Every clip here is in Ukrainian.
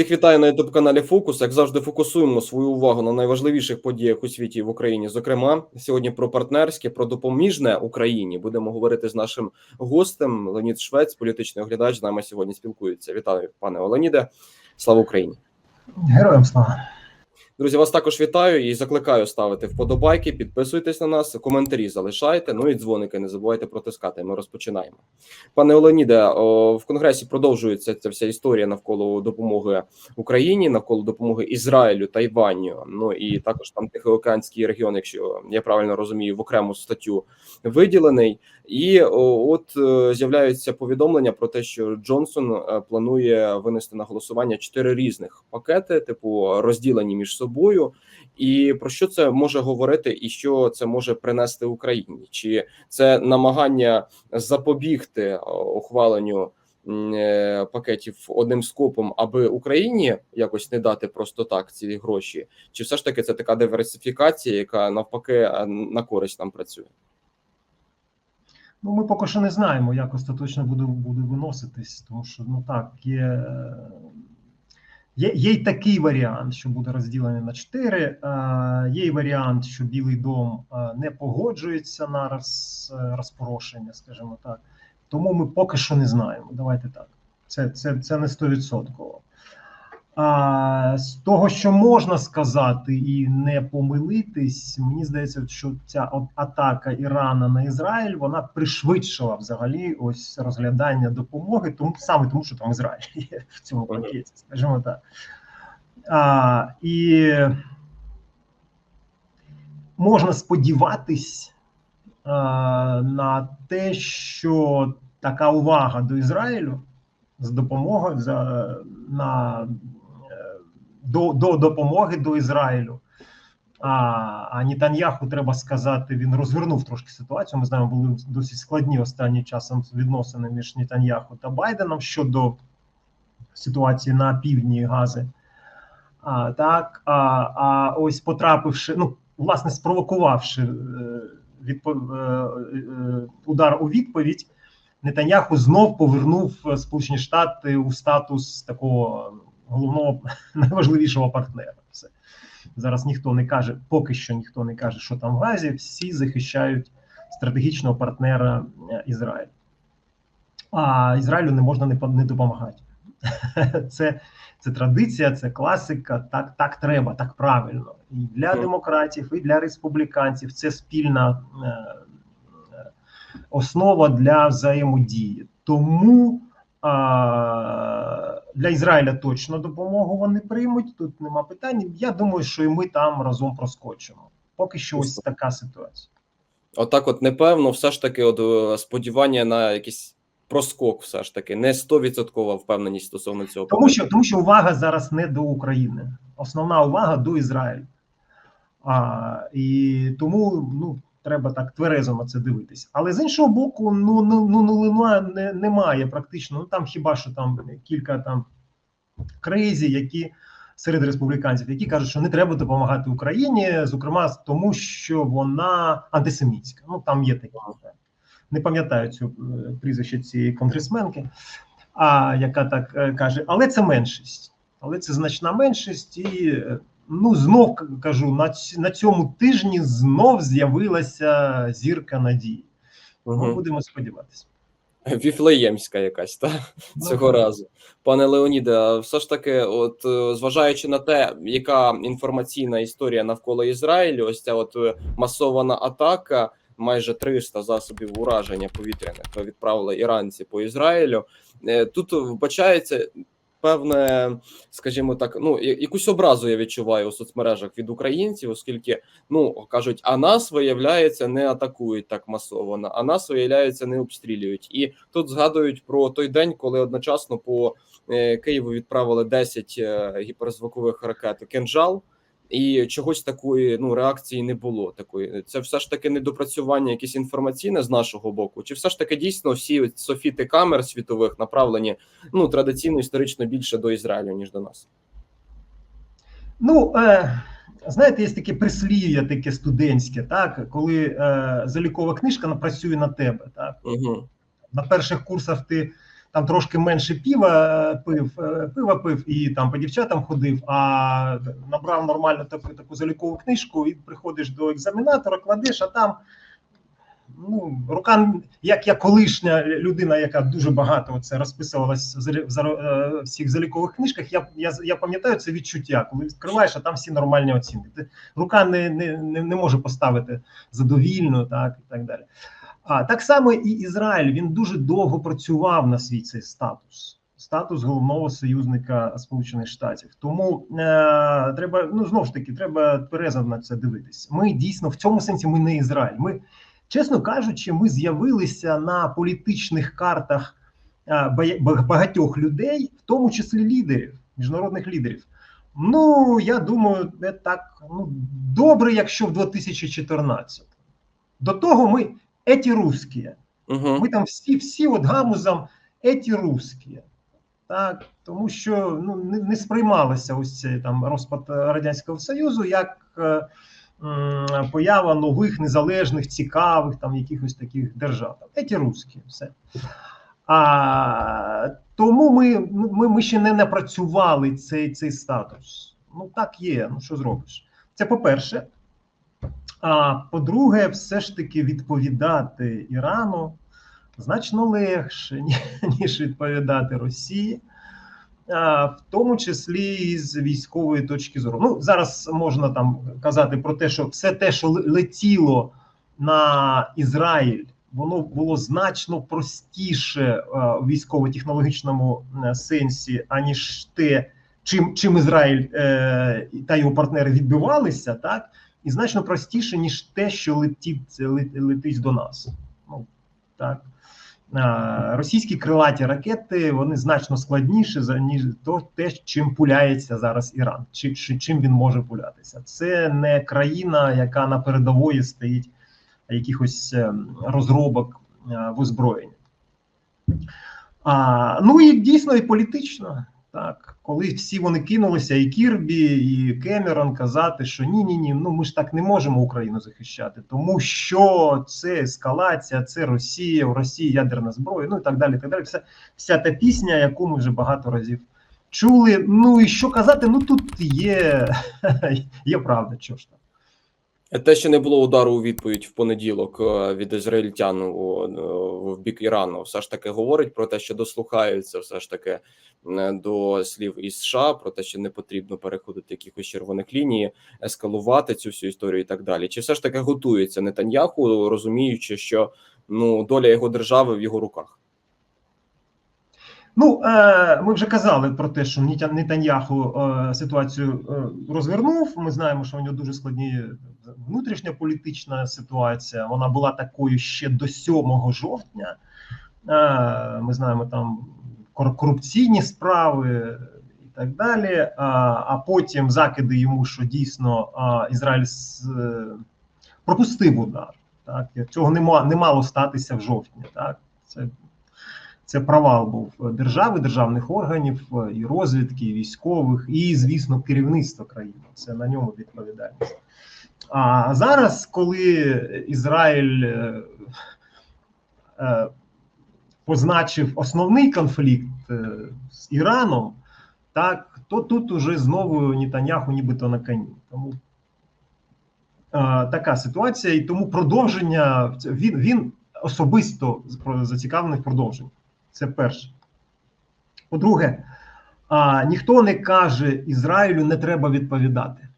Всіх вітаю на youtube каналі Фокус. Як завжди, фокусуємо свою увагу на найважливіших подіях у світі в Україні. Зокрема, сьогодні про партнерське, про допоміжне Україні будемо говорити з нашим гостем. Леонід Швець, політичний оглядач, з нами сьогодні спілкується. Вітаю, пане Леоніде. Слава Україні! Героям слава! Друзі, вас також вітаю і закликаю ставити вподобайки, підписуйтесь на нас, коментарі залишайте. Ну і дзвоники не забувайте протискати. Ми розпочинаємо. Пане Оленіде, в конгресі продовжується ця вся історія навколо допомоги Україні, навколо допомоги Ізраїлю, Тайваню. Ну і також там Тихоокеанський регіон, якщо я правильно розумію, в окрему статтю виділений. І от е, з'являються повідомлення про те, що Джонсон е, планує винести на голосування чотири різних пакети, типу розділені між собою. І про що це може говорити, і що це може принести Україні? Чи це намагання запобігти е, ухваленню е, пакетів одним скопом, аби Україні якось не дати просто так ці гроші? Чи все ж таки це така диверсифікація, яка навпаки е, на користь нам працює? Ну, ми поки що не знаємо, як остаточно буде, буде виноситись, тому що ну так, є, є, є й такий варіант, що буде розділений на чотири. е, Є й варіант, що Білий дом е, не погоджується на роз, е, розпорошення, скажімо так. Тому ми поки що не знаємо. Давайте так. Це, це, це не стовідсотково. А, з того, що можна сказати і не помилитись, мені здається, що ця от атака Ірана на Ізраїль вона пришвидшила взагалі ось розглядання допомоги, тому саме тому, що там Ізраїль є в цьому пакеті, скажімо так. А, і можна сподіватись а, на те, що така увага до Ізраїлю з допомогою за на до, до допомоги до Ізраїлю. А а Нетаньяху, треба сказати, він розвернув трошки ситуацію. Ми знаємо, були досить складні останнім часом відносини між Нетаньяху та Байденом щодо ситуації на півдні Гази. А, Так, а, а ось потрапивши, ну, власне, спровокувавши е, відпо, е, е, удар у відповідь. Нетаньяху знов повернув Сполучені Штати у статус такого головного найважливішого партнера. Все зараз ніхто не каже, поки що ніхто не каже, що там в Газі. Всі захищають стратегічного партнера Ізраїль. А Ізраїлю не можна не, не допомагати. Це це традиція, це класика. Так так треба, так правильно. І для демократів, і для республіканців це спільна основа для взаємодії. Тому а, для Ізраїля точно допомогу вони приймуть. Тут нема питань. Я думаю, що і ми там разом проскочимо. Поки що ось така ситуація. Отак, от, непевно, все ж таки, от е, сподівання на якийсь проскок, все ж таки, не стовідсоткова впевненість стосовно цього. Тому що тому що увага зараз не до України, основна увага до Ізраїлю. А, І тому ну треба так тверезо на це дивитись. Але з іншого боку, ну ну ну, ну не, немає практично. Ну там хіба що там кілька там кризі, які серед республіканців, які кажуть, що не треба допомагати Україні, зокрема тому, що вона антисемітська. Ну там є такі. Не пам'ятаю цю прізвище цієї конгресменки, а яка так е, каже, але це меншість, але це значна меншість, і ну знов кажу, на на цьому тижні знов з'явилася зірка надії. Угу. Ми будемо сподіватися. Віфлеємська якась та цього разу, пане Леоніде. Все ж таки, от е, зважаючи на те, яка інформаційна історія навколо Ізраїлю, ось ця от е, масована атака майже 300 засобів ураження повітряних відправили іранці по Ізраїлю. Е, тут вбачається певне, скажімо так, ну якусь образу я відчуваю у соцмережах від українців, оскільки ну кажуть, а нас виявляється не атакують так масово, а нас виявляється не обстрілюють. І тут згадують про той день, коли одночасно по е, Києву відправили 10 е, гіперзвукових ракет «Кинжал», і чогось такої ну реакції не було. Такої це все ж таки недопрацювання, якесь інформаційне з нашого боку, чи все ж таки дійсно всі софіти камер світових направлені ну традиційно історично більше до Ізраїлю ніж до нас? Ну е, знаєте, є таке прислів'я, таке студентське, так коли е, залікова книжка працює на тебе, так угу. на перших курсах ти там трошки менше пива пив, е, пива пив і там по дівчатам ходив, а набрав нормально таку, таку залікову книжку, і приходиш до екзаменатора, кладеш, а там ну, рука, як я колишня людина, яка дуже багато це розписувалась залі- в е, всіх залікових книжках, я, я, я пам'ятаю це відчуття, коли відкриваєш, а там всі нормальні оцінки. Рука не, не, не, не може поставити задовільно, так і так далі. А так само і Ізраїль він дуже довго працював на свій цей статус. Статус головного союзника Сполучених Штатів. Тому е, треба ну знову ж таки, треба тверезо на це дивитись. Ми дійсно в цьому сенсі ми не Ізраїль. Ми, чесно кажучи, ми з'явилися на політичних картах е, багатьох людей, в тому числі лідерів, міжнародних лідерів. Ну я думаю, не так ну добре, якщо в 2014. До того ми еті русські. Угу. Ми там всі, всі от гамузом еті русські. Так, тому що ну, не, не сприймалося ось цей там розпад Радянського Союзу як е, м, поява нових незалежних, цікавих там якихось таких держав. Еті русські, все. А, тому ми, ми, ми ще не напрацювали цей, цей статус. Ну так є. Ну що зробиш? Це по-перше. А по-друге, все ж таки відповідати Ірану значно легше, ніж відповідати Росії, в тому числі і з військової точки зору. Ну зараз можна там казати про те, що все те, що летіло на Ізраїль, воно було значно простіше а, у військово-технологічному е, сенсі, аніж те, чим, чим Ізраїль е, та його партнери відбивалися, так і значно простіше, ніж те, що летить, летить до нас. Ну так. Російські крилаті ракети вони значно складніші ніж то те, чим пуляється зараз Іран, чи, чи чим він може пулятися. Це не країна, яка на передової стоїть якихось ем, розробок е, в озброєнні. А, ну і дійсно і політично. Так, коли всі вони кинулися, і Кірбі, і Кемерон казати, що ні, ні, ні, ну ми ж так не можемо Україну захищати, тому що це ескалація, це Росія, у Росії ядерна зброя, ну і так далі. так далі. Вся, вся та пісня, яку ми вже багато разів чули. Ну і що казати? Ну тут є, є правда, що ж там. Те, що не було удару у відповідь в понеділок е, від ізраїльтян у, е, в бік Ірану, все ж таки говорить про те, що дослухаються все ж таки до слів із США, про те, що не потрібно переходити якихось червоних ліній, ескалувати цю всю історію і так далі. Чи все ж таки готується Нетаньяху, розуміючи, що ну доля його держави в його руках? Ну, е, ми вже казали про те, що Нетаньяху е, ситуацію е, розвернув. Ми знаємо, що у нього дуже складні внутрішня політична ситуація. Вона була такою ще до 7 жовтня. Е, ми знаємо там кор- корупційні справи і так далі. А, а потім закиди йому, що дійсно а, Ізраїль з, е, пропустив удар. Так, цього не, не мало статися в жовтні. Так, це це провал був держави, державних органів, е, і розвідки, і військових, і, звісно, керівництва країни. Це на ньому відповідальність. А зараз, коли Ізраїль е, е, позначив основний конфлікт е, з Іраном, так, то тут уже знову Нетаньяху нібито на коні. Тому е, така ситуація, і тому продовження він, він особисто зацікавлений в продовженні. Це перше. По-друге, а, ніхто не каже Ізраїлю, не треба відповідати.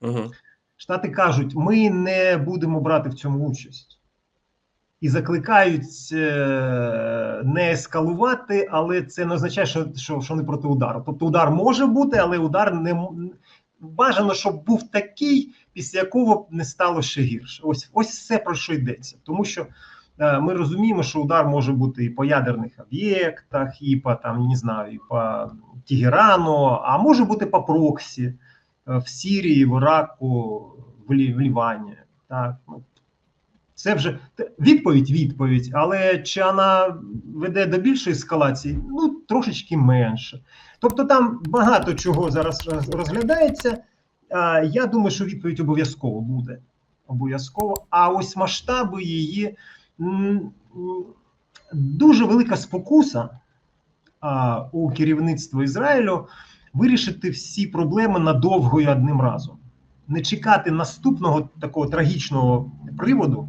Угу. Штати кажуть, ми не будемо брати в цьому участь. І закликають е, не ескалувати, але це не означає, що, що, що не проти удару. Тобто удар може бути, але удар не бажано, щоб був такий, після якого не стало ще гірше. Ось ось все про що йдеться. Тому що ми розуміємо, що удар може бути і по ядерних об'єктах, і по там не знаю, і по Тегерану, а може бути по проксі е, в Сірії, в Іраку, в, Лі, в Лівані. Так ну це вже відповідь, відповідь, але чи вона веде до більшої ескалації? Ну трошечки менше. Тобто там багато чого зараз розглядається. Я думаю, що відповідь обов'язково буде. Обов'язково. А ось масштаби її дуже велика спокуса у керівництво Ізраїлю вирішити всі проблеми надовго і одним разом, не чекати наступного такого трагічного приводу,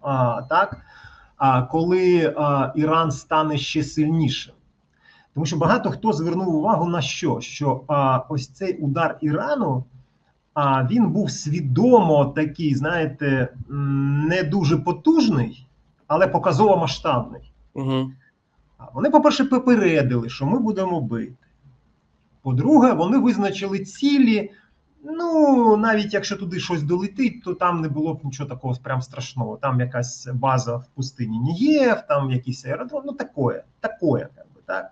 а, так, а, коли а, Іран стане ще сильнішим. Тому що багато хто звернув увагу на що? Що а, ось цей удар Ірану. А він був свідомо такий, знаєте, не дуже потужний, але показово масштабний. Угу. Вони, по-перше, попередили, що ми будемо бити. По-друге, вони визначили цілі. Ну, навіть якщо туди щось долетить, то там не було б нічого такого прям страшного. Там якась база в пустині Нігєв, там якийсь аеродром, ну такое, такое, як би, так.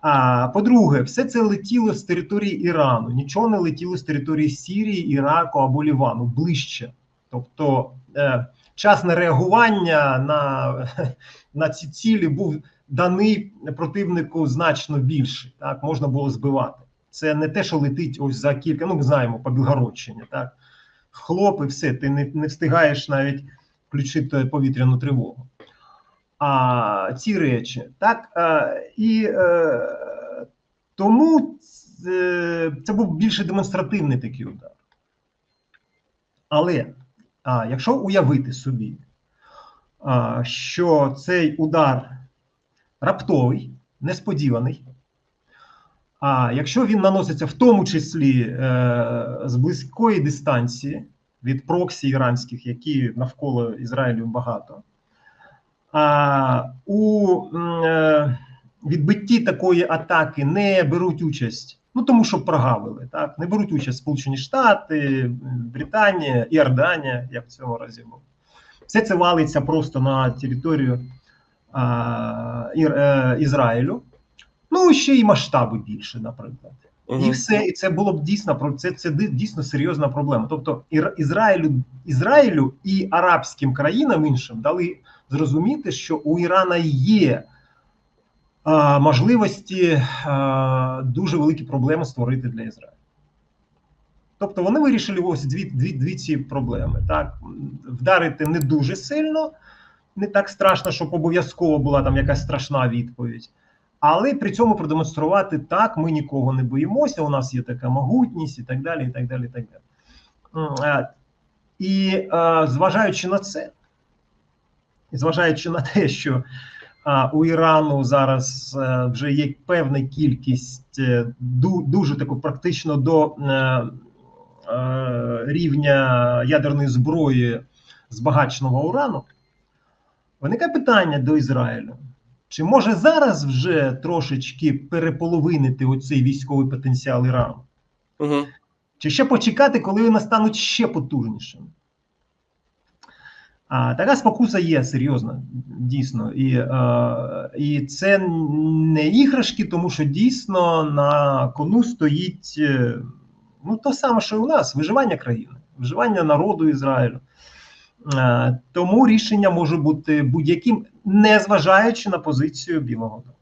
А по-друге, все це летіло з території Ірану, нічого не летіло з території Сірії, Іраку або Лівану ближче. Тобто е, час на реагування на, на ці цілі був даний противнику значно більший. Так можна було збивати. Це не те, що летить ось за кілька. Ну, ми знаємо по Білгородщині. Так хлоп і все, ти не, не встигаєш навіть включити повітряну тривогу. А ці речі, так е, і е, тому це, це був більше демонстративний такий удар. Але а, якщо уявити собі, а, що цей удар раптовий, несподіваний, а якщо він наноситься в тому числі е, з близької дистанції від проксі іранських, які навколо Ізраїлю багато, а, у е, відбитті такої атаки не беруть участь, ну тому що прогавили, так не беруть участь Сполучені Штати, Британія, Іорданія, як в цьому разі був. Все це валиться просто на територію а, Ір, е, Ізраїлю. Ну, ще й масштаби більше, наприклад. Угу. І все, і це було б дійсно про це, це дійсно серйозна проблема. Тобто Ізраїлю, Ізраїлю і арабським країнам іншим дали зрозуміти, що у Ірана є а, можливості а, дуже великі проблеми створити для Ізраїлю. Тобто вони вирішили ось дві, дві, дві ці проблеми. Так? Вдарити не дуже сильно, не так страшно, щоб обов'язково була там якась страшна відповідь. Але при цьому продемонструвати так, ми нікого не боїмося, у нас є така могутність і так далі. І так далі, і так далі. І зважаючи на це, і зважаючи на те, що а, у Ірану зараз е, вже є певна кількість е, ду, дуже таку практично до е, рівня ядерної зброї збагаченого урану, виникає питання до Ізраїлю. Чи може зараз вже трошечки переполовинити оцей військовий потенціал Ірану? Угу. Чи ще почекати, коли вони стануть ще потужнішими? А, така спокуса є серйозна, дійсно. І, е, і це не іграшки, тому що дійсно на кону стоїть е, ну, то саме, що і у нас: виживання країни, виживання народу Ізраїлю. Е, тому рішення може бути будь-яким, незважаючи на позицію Білого Дому.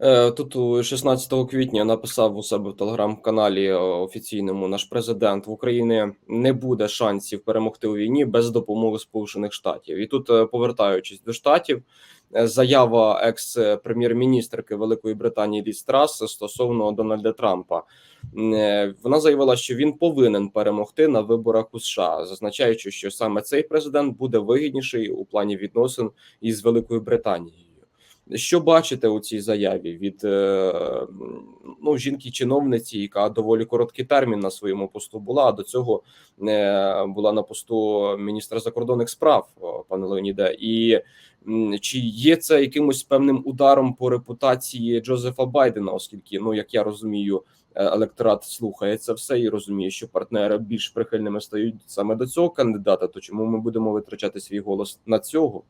Е, Тут у 16 квітня написав у себе в телеграм-каналі е, офіційному наш президент в Україні не буде шансів перемогти у війні без допомоги Сполучених Штатів. І тут, е, повертаючись до штатів, заява екс-прем'єр-міністрки Великої Британії Ліз Трас стосовно Дональда Трампа. Вона заявила, що він повинен перемогти на виборах у США, зазначаючи, що саме цей президент буде вигідніший у плані відносин із Великою Британією. Що бачите у цій заяві від е, ну, жінки-чиновниці, яка доволі короткий термін на своєму посту була, а до цього е, була на посту міністра закордонних справ, пане Леоніде, і чи є це якимось певним ударом по репутації Джозефа Байдена, оскільки, ну як я розумію, е, електорат слухає це все і розуміє, що партнери більш прихильними стають саме до цього кандидата, то чому ми будемо витрачати свій голос на цього?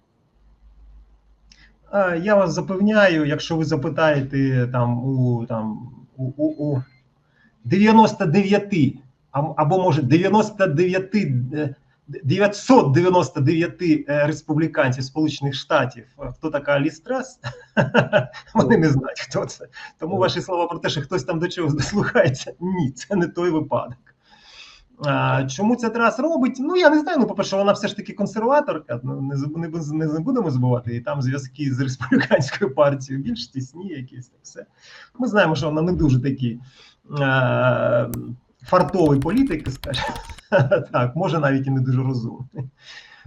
Е, Я вас запевняю, якщо ви запитаєте там у там у, у, у 99 або може 99 е, 999 е, республіканців Сполучених Штатів, е, хто така Ліз Трас, вони не знають, хто це. Тому ваші слова про те, що хтось там до чогось дослухається, ні, це не той випадок. А, чому це Трас робить? Ну я не знаю. Ну, по-перше, вона все ж таки консерваторка. Ну не не, не, будемо забувати. І там зв'язки з республіканською партією більш тісні, якісь все. Ми знаємо, що вона не дуже такий е, фартовий політик, скажімо. Так, може навіть і не дуже розумний.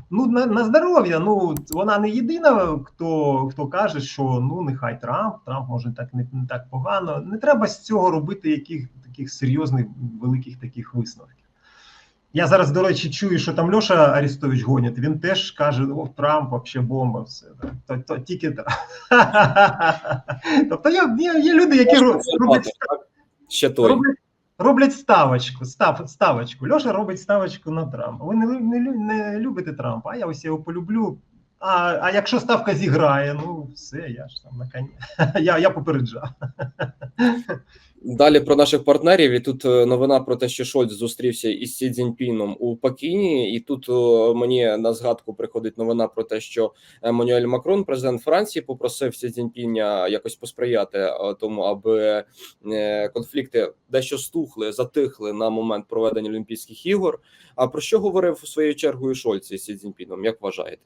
Ну, на, на здоров'я. Ну, вона не єдина, хто, хто каже, що ну нехай Трамп, Трамп може так не, не так погано. Не треба з цього робити яких таких серйозних великих таких висновків. Я зараз, до речі, чую, що там Льоша Арістович гонять. Він теж каже: о, Трамп вообще бомба, все. То, то, тільки так. Тобто є, є, є люди, які роблять. Ще той. роблять, роблять ставочку, став, ставочку. Льоша робить ставочку на Трампа. Ви не, не, не любите Трампа, а я ось його полюблю. А, а якщо ставка зіграє, ну все, я ж там на коні. Я, я попереджав. Далі про наших партнерів. І тут е, новина про те, що Шольц зустрівся із Сі Цзіньпіном у Пекіні. І тут е, мені на згадку приходить новина про те, що Еммануель Макрон, президент Франції, попросив Сі Цзіньпіня якось посприяти е, тому, аби конфлікти дещо стухли, затихли на момент проведення Олімпійських ігор. А про що говорив своєю чергою Шольц із Сі Цзіньпіном? Як вважаєте?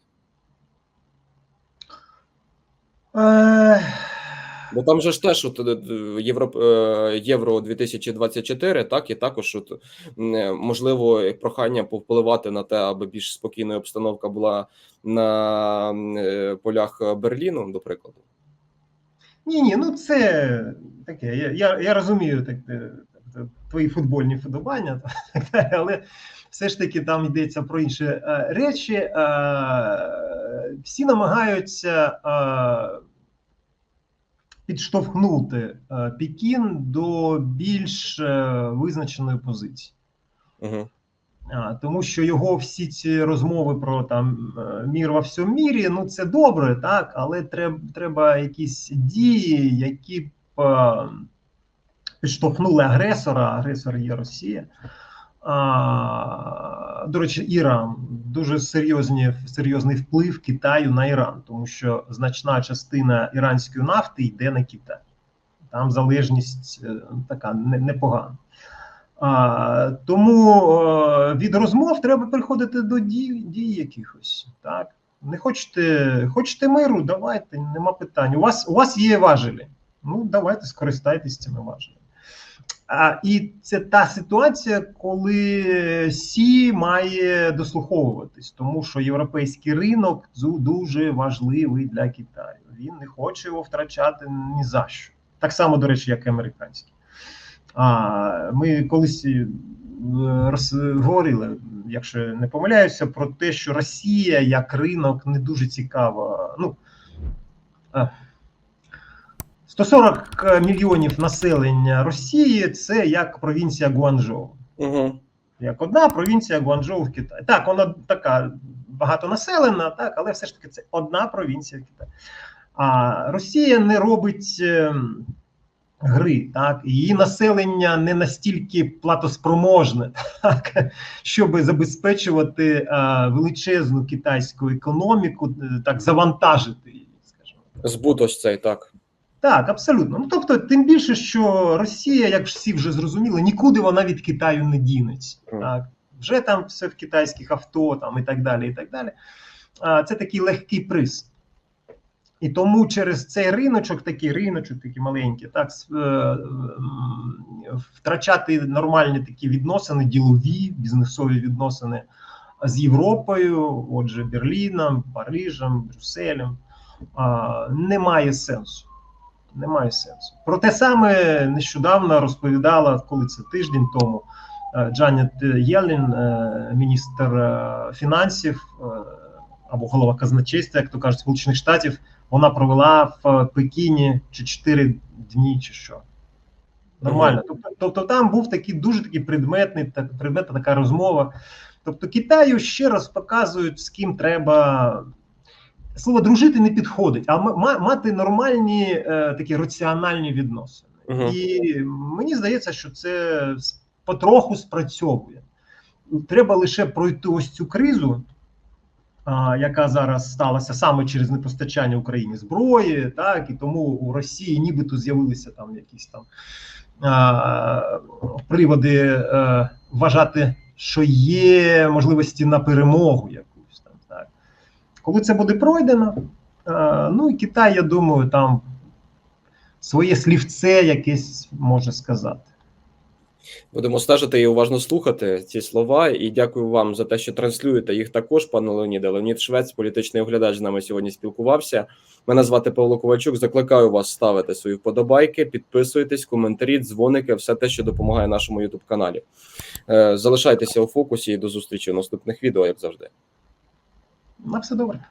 Е, Бо там же ж теж от, е, Євро, е, Євро 2024, так і також от, е, можливо прохання повпливати на те, аби більш спокійна обстановка була на полях Берліну, до прикладу. Ні, ні, ну це таке. Я, я, я розумію так, твої футбольні вподобання, але все ж таки там йдеться про інші речі. Всі намагаються підштовхнути е, Пекін до більш е, визначеної позиції. Угу. Тому що його всі ці розмови про там е, мір во всьому мірі, ну це добре, так, але треба, треба якісь дії, які б підштовхнули агресора. Агресор є Росія. А, до речі, Іран дуже серйозні, серйозний вплив Китаю на Іран, тому що значна частина іранської нафти йде на Китай. Там залежність е, така непогана. А, тому е, від розмов треба приходити до дій, дій якихось. Так? Не хочете, хочете миру, давайте, нема питань. У вас, у вас є важелі. Ну, давайте скористайтесь цими важелями. А, і це та ситуація, коли Сі має дослуховуватись, тому що європейський ринок дуже важливий для Китаю. Він не хоче його втрачати ні за що. Так само, до речі, як і американський. А ми колись е, говорили, якщо не помиляюся, про те, що Росія як ринок не дуже цікава. Ну е, 140 мільйонів населення Росії це як провінція Гуанчжоу. Угу. Як одна провінція Гуанчжоу в Китаї. Так, вона така багатонаселена, так, але все ж таки це одна провінція в Китаї. А Росія не робить ем, гри, так, її населення не настільки платоспроможне, так, щоб забезпечувати е, величезну китайську економіку, е, так завантажити її, скажімо. Збут ось цей так. Так, абсолютно. Ну тобто, тим більше, що Росія, як всі вже зрозуміли, нікуди вона від Китаю не дінеться. Так, вже там все в китайських авто, там і так далі. І так далі. А, це такий легкий приз. І тому через цей риночок, такий риночок, такий маленький, так е, втрачати нормальні такі відносини, ділові, бізнесові відносини з Європою, отже, Берліном, Парижем, Брюсселем, немає сенсу. Немає сенсу. Про те саме нещодавно розповідала, коли це тиждень тому, е, Джанет Єлін, е, міністр е, фінансів або голова казначейства, як то кажуть, Сполучених Штатів. Вона провела в Пекіні чи 4 дні, чи що. Нормально. Тобто, тобто там був такий дуже такий предметний, так, предметна така розмова. Тобто Китаю ще раз показують, з ким треба. Слово дружити не підходить, а мати нормальні е, такі раціональні відносини. Угу. І мені здається, що це потроху спрацьовує. Треба лише пройти ось цю кризу, а, яка зараз сталася саме через непостачання Україні зброї, так і тому у Росії нібито з'явилися там якісь там а, приводи е, вважати що є можливості на перемогу. Так. Коли це буде пройдено, е, ну і Китай, я думаю, там своє слівце якесь може сказати. Будемо стежити і уважно слухати ці слова. І дякую вам за те, що транслюєте їх також, пане Леоніде. Леонід Швець, політичний оглядач, з нами сьогодні спілкувався. Мене звати Павло Ковальчук. Закликаю вас ставити свої вподобайки, підписуйтесь, коментарі, дзвоники, все те, що допомагає нашому Ютуб каналі. Залишайтеся у фокусі і до зустрічі в наступних відео, як завжди. На все добре.